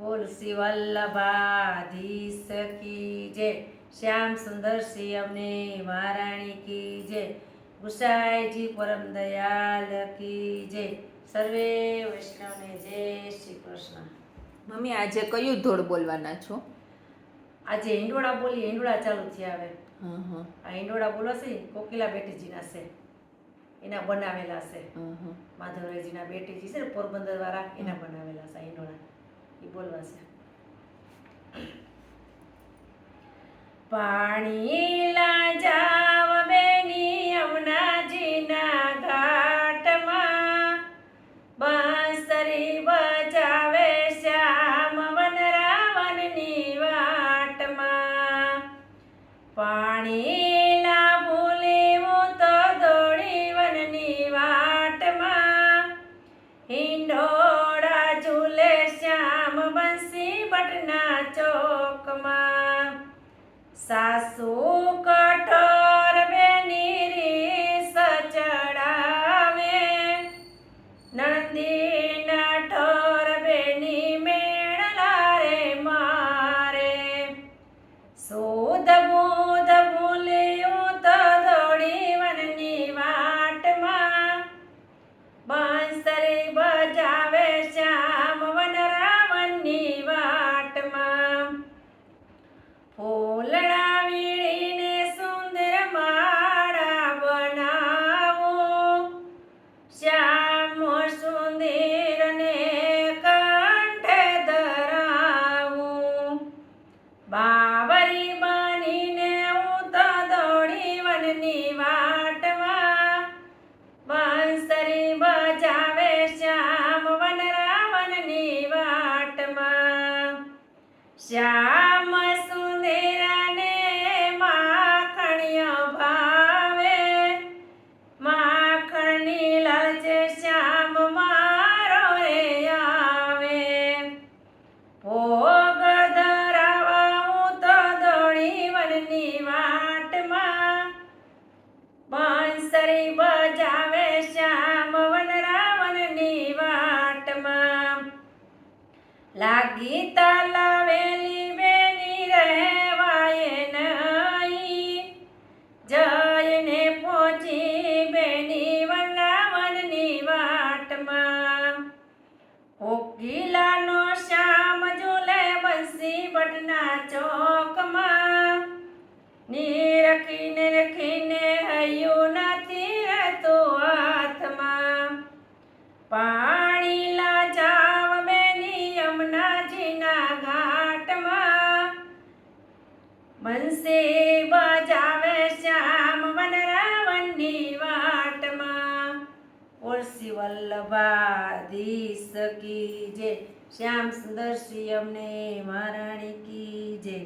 બોલ શ્રી વલ્લભાધીશ કી જય. શ્યામ સુંદર શ્રી અમને મહારાણી કી જય. ગુસાઈજી પરમ દયાલ કી જય. સર્વે વૈષ્ણવને જય શ્રી કૃષ્ણ. મમ્મી આજે કયું ધોળ બોલવાના છો? આજે હિંડોળા બોલી હિંડોળા ચાલુ થયા હવે. હા હા. આ હિંડોળા બોલો છે કોકિલા બેટીજીના છે. એના બનાવેલા છે. માધવરાયજીના બેટીજી છે ને પોરબંદર વાળા એના બનાવેલા છે હિંડોળા. એ બોલવાશે પાણી લા જાવ બેની યમુનાજીના ઘાટમાં. બાંસરી બજાવે શ્યામ વન રાવણની વાટમાં. પાણી casou શ્યામ સુંદરને માખણિયો ભાવે. માખણની લાલચ શ્યામ મારો રે આવે. ભોગ ધરાવા હું તો દોડી વનની વાટમાં. બંસરી બજાવે લાગી તલાવેલી બેની રહેવાય બંસી બજાવે શ્યામ વન રાવણની વાટમાં. ઓળસી વલ્લભાધીશ કી જે શ્યામ સુંદર શ્રી અમને મહારાણી કી જય.